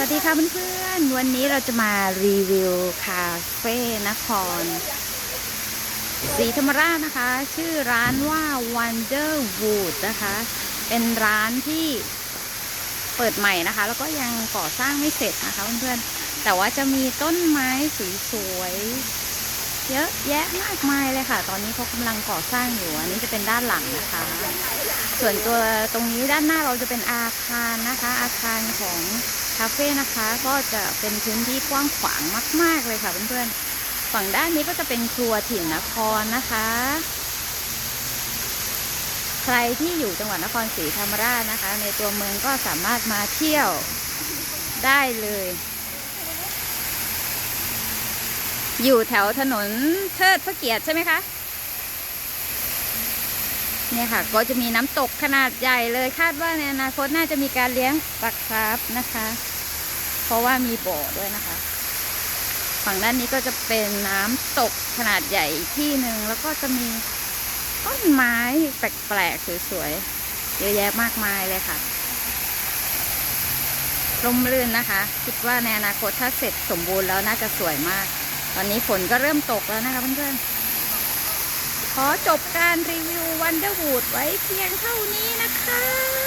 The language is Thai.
สวัสดีค่ะเพื่อนๆ วันนี้เราจะมารีวิวคาเฟ่นครศรีธรรมราชนะคะ ชื่อร้านว่า Wonder Wood นะคะ เป็นร้านที่เปิดใหม่นะคะ แล้วก็ยังก่อสร้างไม่เสร็จนะคะเพื่อนๆ แต่ว่าจะมีต้นไม้สวยๆเยอะแยะมากมายเลยค่ะ ตอนนี้เขากำลังก่อสร้างอยู่ อันนี้จะเป็นด้านหลังนะคะ ส่วนตัวตรงนี้ด้านหน้าเราจะเป็นอาคารนะคะ อาคารของ คาเฟ่นะคะ ก็จะเป็นพื้นที่กว้างขวางมาก ๆ เลยค่ะเพื่อนๆ ฝั่งด้านนี้ก็จะเป็นครัวถิ่นนครนะคะ ใครที่อยู่จังหวัดนครศรีธรรมราชนะคะ ในตัวเมืองก็สามารถมาเที่ยวได้เลย อยู่แถวถนนเทิดพระเกียรติใช่ไหมคะ เนี่ยค่ะ ก็จะมีน้ำตกขนาดใหญ่เลยคาดว่าในอนาคตน่าจะมีการเลี้ยงปลาคร์ฟนะคะ เพราะว่ามีบ่อด้วยนะคะ ฝั่งด้านนี้ก็จะเป็นน้ำตกขนาดใหญ่ที่หนึ่งแล้วก็จะมีต้นไม้แปลกๆสวยๆเยอะแยะมากมายเลยค่ะร่มรื่นนะคะ คิดว่าในอนาคตถ้าเสร็จสมบูรณ์แล้วน่าจะสวยมาก ตอนนี้ฝนก็เริ่มตกแล้วนะคะเพื่อนๆ ขอจบการรีวิววันเดอร์วูดไว้เพียงเท่านี้นะคะ